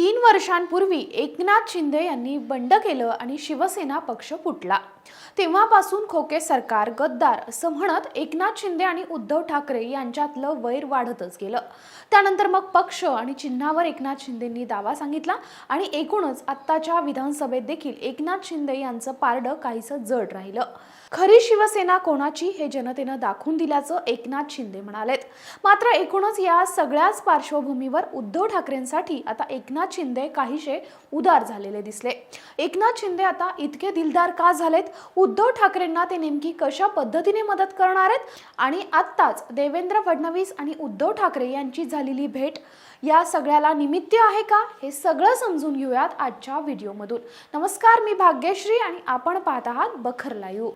तीन वर्षांपूर्वी एकनाथ शिंदे यांनी बंड केलं आणि शिवसेना पक्ष फुटला. तेव्हापासून खोके सरकार गद्दार असं म्हणत एकनाथ शिंदे आणि उद्धव ठाकरे यांच्यातलं वैर वाढतच गेलं. त्यानंतर मग पक्ष आणि चिन्हावर एकनाथ शिंदेंनी दावा सांगितला आणि एकूणच आत्ताच्या विधानसभेत देखील एकनाथ शिंदे यांचं पारडं काहीसं जड राहिलं. खरी शिवसेना कोणाची हे जनतेनं दाखवून दिल्याचं एकनाथ शिंदे म्हणालेत. मात्र एकूणच या सगळ्याच पार्श्वभूमीवर उद्धव ठाकरेंसाठी आता एकनाथ शिंदे काहीशे उदार झालेले दिसले. एकनाथ शिंदे आता इतके दिलदार का झालेत? उद्धव ठाकरेंना ते नेमकी कशा पद्धतीने मदत करणार आहेत? आणि आत्ताच देवेंद्र फडणवीस आणि उद्धव ठाकरे यांची झालेली भेट या सगळ्याला निमित्त आहे का? हे सगळं समजून घेऊयात आजच्या व्हिडिओमधून. नमस्कार मी भाग्यश्री आणि आपण पाहत आहात बखर लाईव्ह.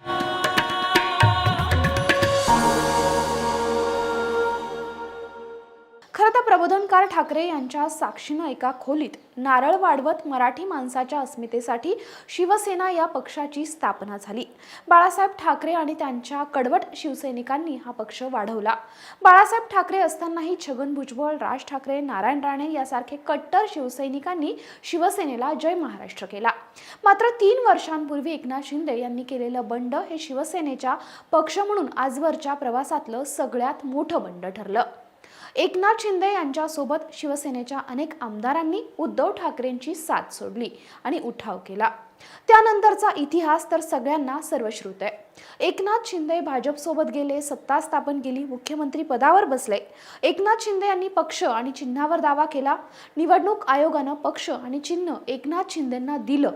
प्रबोधनकार ठाकरे यांच्या साक्षीनं एका खोलीत नारळ वाढवत मराठी माणसाच्या अस्मितेसाठी शिवसेना या पक्षाची स्थापना झाली. बाळासाहेब ठाकरे आणि त्यांच्या कडवट शिवसैनिकांनी हा पक्ष वाढवला. बाळासाहेब ठाकरे असतानाही छगन भुजबळ राज ठाकरे नारायण राणे यासारखे कट्टर शिवसैनिकांनी शिवसेनेला जय महाराष्ट्र केला. मात्र तीन वर्षांपूर्वी एकनाथ शिंदे यांनी केलेलं बंड हे शिवसेनेच्या पक्ष म्हणून आजवरच्या प्रवासातलं सगळ्यात मोठं बंड ठरलं. एकनाथ शिंदे यांच्यासोबत शिवसेनेच्या अनेक आमदारांनी उद्धव ठाकरेंची साथ सोडली आणि उठाव केला. त्यानंतरचा इतिहास तर सगळ्यांना सर्वश्रुत आहे. एकनाथ शिंदे भाजपसोबत गेले सत्ता स्थापन केली मुख्यमंत्री पदावर बसले. एकनाथ शिंदे यांनी पक्ष आणि चिन्हावर दावा केला. निवडणूक आयोगानं पक्ष आणि चिन्ह एकनाथ शिंदेंना दिलं.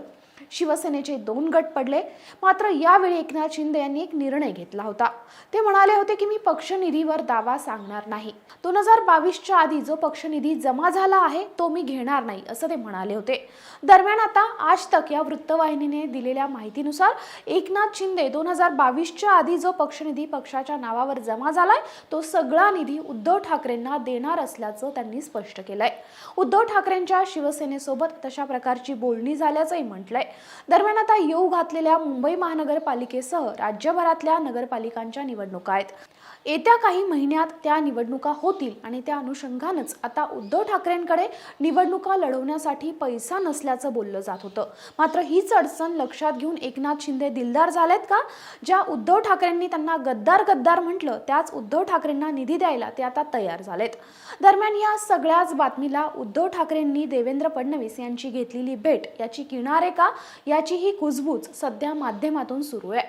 शिवसेनेचे दोन गट पडले. मात्र यावेळी एकनाथ शिंदे यांनी एक निर्णय घेतला होता. ते म्हणाले होते की मी पक्षनिधीवर दावा सांगणार नाही. दोन हजार बावीसच्या आधी जो पक्षनिधी जमा झाला आहे तो मी घेणार नाही असं ते म्हणाले होते. दरम्यान आता आज तक या वृत्तवाहिनीने दिलेल्या माहितीनुसार एकनाथ शिंदे दोन हजार बावीसच्या आधी जो पक्षनिधी पक्षाच्या नावावर जमा झालाय तो सगळा निधी उद्धव ठाकरेंना देणार असल्याचं त्यांनी स्पष्ट केलंय. उद्धव ठाकरेंच्या शिवसेनेसोबत तशा प्रकारची बोलणी झाल्याचंही म्हटलंय. दरम्यान आता येऊ घातलेल्या मुंबई महानगरपालिकेसह राज्यभरातल्या नगरपालिकांच्या निवडणुका आहेत. येत्या काही महिन्यात त्या निवडणुका होतील आणि त्या अनुषंगानंच आता उद्धव ठाकरेंकडे निवडणुका लढवण्यासाठी पैसा नसल्याचं बोललं जात होतं. मात्र हीच अडचण लक्षात घेऊन एकनाथ शिंदे दिलदार झालेत का? ज्या उद्धव ठाकरेंनी त्यांना गद्दार गद्दार म्हटलं त्याच उद्धव ठाकरेंना निधी द्यायला ते आता तयार झालेत. दरम्यान या सगळ्याच बातमीला उद्धव ठाकरेंनी देवेंद्र फडणवीस यांची घेतलेली भेट याची किनारे का? याची ही कुजबूज सध्या माध्यमातून सुरू आहे.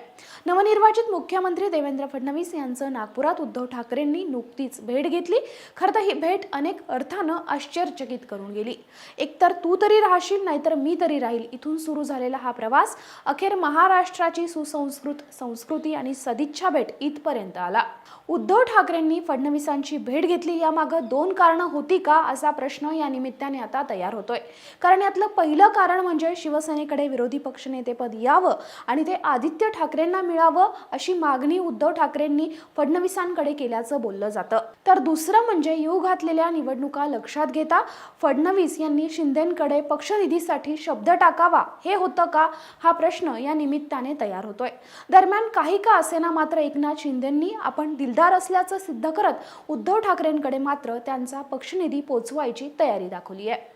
नवनिर्वाचित मुख्यमंत्री देवेंद्र फडणवीस यांचं नागपुरात उद्धव ठाकरेंनी नुकतीच भेट घेतली. खरं तर ही भेट अनेक अर्थानं आश्चर्यचकित करून गेली. एकतर तू तरी राहशील नाहीतर मी तरी राहील. इथून सुरू झालेला हा प्रवास अखेर महाराष्ट्राची सुसंस्कृत संस्कृती आणि सदिच्छा भेट इथपर्यंत आला. उद्धव ठाकरेंनी फडणवीसांची भेट घेतली. यामागं दोन कारणं होती का असा प्रश्न या निमित्ताने आता तयार होतोय. कारण यातलं पहिलं कारण म्हणजे शिवसेनेकडे विरोधी पक्षनेतेपद यावं आणि ते आदित्य ठाकरेंना मिळावं अशी मागणी उद्धव ठाकरेंनी फडणवीस फडणवीसांकडे केल्याचं बोललं जातं. तर दुसरं म्हणजे येऊ घातलेल्या निवडणुका लक्षात घेता फडणवीस यांनी शिंदेकडे पक्षनिधीसाठी शब्द टाकावा हे होतं का? हा प्रश्न या निमित्ताने तयार होतोय. दरम्यान काही का असेना मात्र एकनाथ शिंदेंनी आपण दिलदार असल्याचं सिद्ध करत उद्धव ठाकरेंकडे मात्र त्यांचा पक्षनिधी पोचवायची तयारी दाखवली आहे.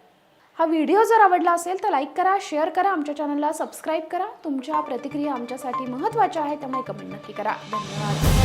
हा व्हिडिओ जर आवडला असेल तर लाईक करा शेअर करा आमच्या चॅनलला सबस्क्राईब करा. तुमच्या प्रतिक्रिया आमच्यासाठी महत्त्वाच्या आहेत त्यामुळे कमेंट नक्की करा. धन्यवाद.